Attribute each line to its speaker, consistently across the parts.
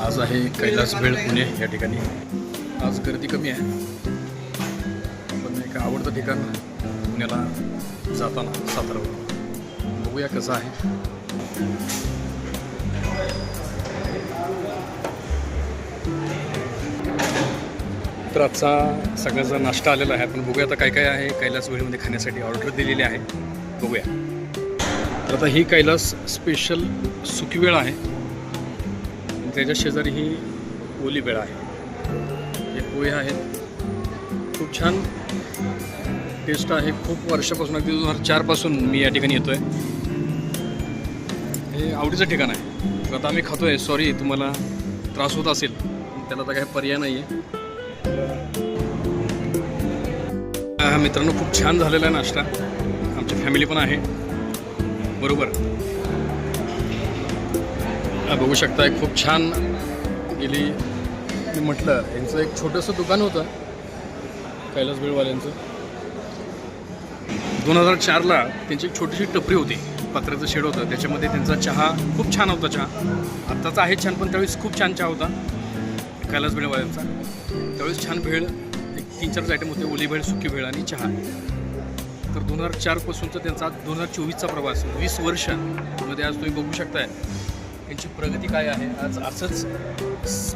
Speaker 1: आज आहे कैलास भेळ पुणे या ठिकाणी. आज गर्दी कमी आहे. पण एक आवडतं ठिकाण पुण्याला जाताना सातारावर बघूया कसं आहे. तर आजचा सगळ्याचा नाश्ता आलेला आहे. आपण बघूया आता काय काय आहे. कैलास भेळमध्ये खाण्यासाठी ऑर्डर दिलेली आहे. बघूया. तर आता ही कैलास स्पेशल सुकी वेळ आहे. त्याच्या शेजारी ही ओली आहे. हे पोहे आहेत. खूप छान टेस्ट आहे. खूप वर्षापासून अगदी दोन हजार चारपासून मी या ठिकाणी येतो आहे हे आवडीचं ठिकाण आहे. आता आम्ही खातो आहे सॉरी तुम्हाला त्रास होत असेल. त्याला तर काही पर्याय नाही आहे हा मित्रांनो खूप छान झालेला आहे नाश्ता. आमची फॅमिली पण आहे. बरोबर. बघू शकताय खूप छान गेली. मी म्हटलं यांचं एक छोटंसं दुकान होतं कैलास बिळवाल्यांचं. दोन हजार चारला त्यांची एक छोटीशी टपरी होती पत्र्याचं शेड होतं. त्याच्यामध्ये त्यांचा चहा खूप छान होता चहा. आत्ताचा आहे छान पण त्यावेळेस खूप छान चहा होता कैलास भेळवाल्यांचा त्यावेळेस छान भेळ एक तीन चारच आयटम होते ओली भेळ सुकी भेळ आणि चहा. तर दोन हजार चारपासूनचा त्यांचा दोन हजार चोवीसचा प्रवास वीस वर्ष. आज तुम्ही बघू शकताय त्यांची प्रगती काय आहे? आज असंच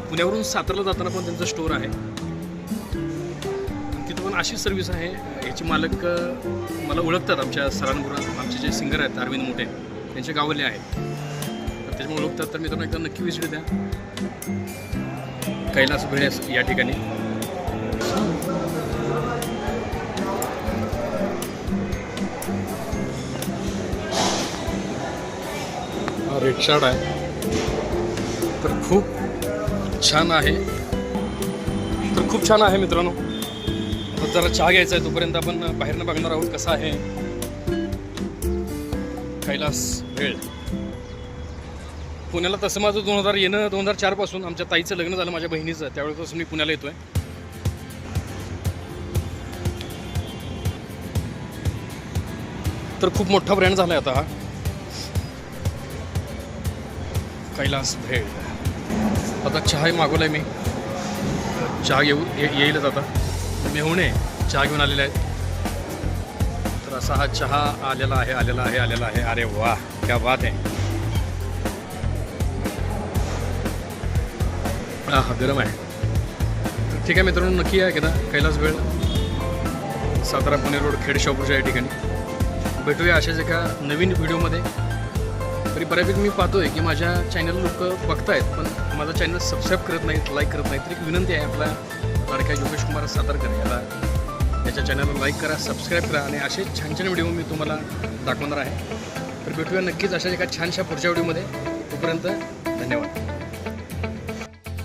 Speaker 1: पुण्यावरून सातारला जाताना पण त्यांचा स्टोअर आहे. तिथं पण अशीच सर्व्हिस आहे याची मालक मला ओळखतात आमच्या सरांबरोबर. आमचे जे सिंगर आहेत अरविंद मोठे त्यांचे गावले आहेत. तर त्याच्यामुळे ओळखतात. तर मी त्यांना एकदा नक्की विजिट द्या. कैलास भेळेस या ठिकाणी. हा रेड शार्ट आहे. तर खूप छान आहे. तर खूप छान आहे मित्रांनो. जरा चहा घ्यायचा आहे तोपर्यंत आपण बाहेरनं बघणार आहोत कसा आहे. कैलास वेळ. पुण्याला तसं माझं दोन हजार येणं दोन हजार चारपासून आमच्या ताईचं लग्न झालं माझ्या बहिणीचं. त्यावेळेपासून मी पुण्याला येतोय. तर खूप मोठा ब्रँड झाला आहे आता हा. कैलास भेळ. आता चहा आहे मी. चहा घेऊ ये- येईलच आता. मेहुणे चहा घेऊन आलेले आहेत. तर असा हा चहा आलेला आहे आलेला आहे आलेला आहे. अरे वा क्या बात आहे. हा हा गरम आहे. तर ठीक आहे मित्रांनो नक्की आहे का कैलास वेळ सातारा पुणे रोड खेड शॉपूरच्या या ठिकाणी. भेटूया अशाच एका नवीन व्हिडिओमध्ये. तरी बऱ्यापैकी मी पाहतोय की माझ्या चॅनल लोक बघतायत पण माझा चॅनल सबस्क्राईब करत नाहीत लाईक करत नाहीत. तर एक विनंती आहे आपला लाडक्या योगेश कुमार सातारकर याला त्याच्या चॅनलला लाईक करा सबस्क्राईब करा आणि असे छान छान व्हिडिओ मी तुम्हाला दाखवणार आहे. तर भेटूया नक्कीच अशा एका छानशा पुढच्या व्हिडिओमध्ये तोपर्यंत धन्यवाद.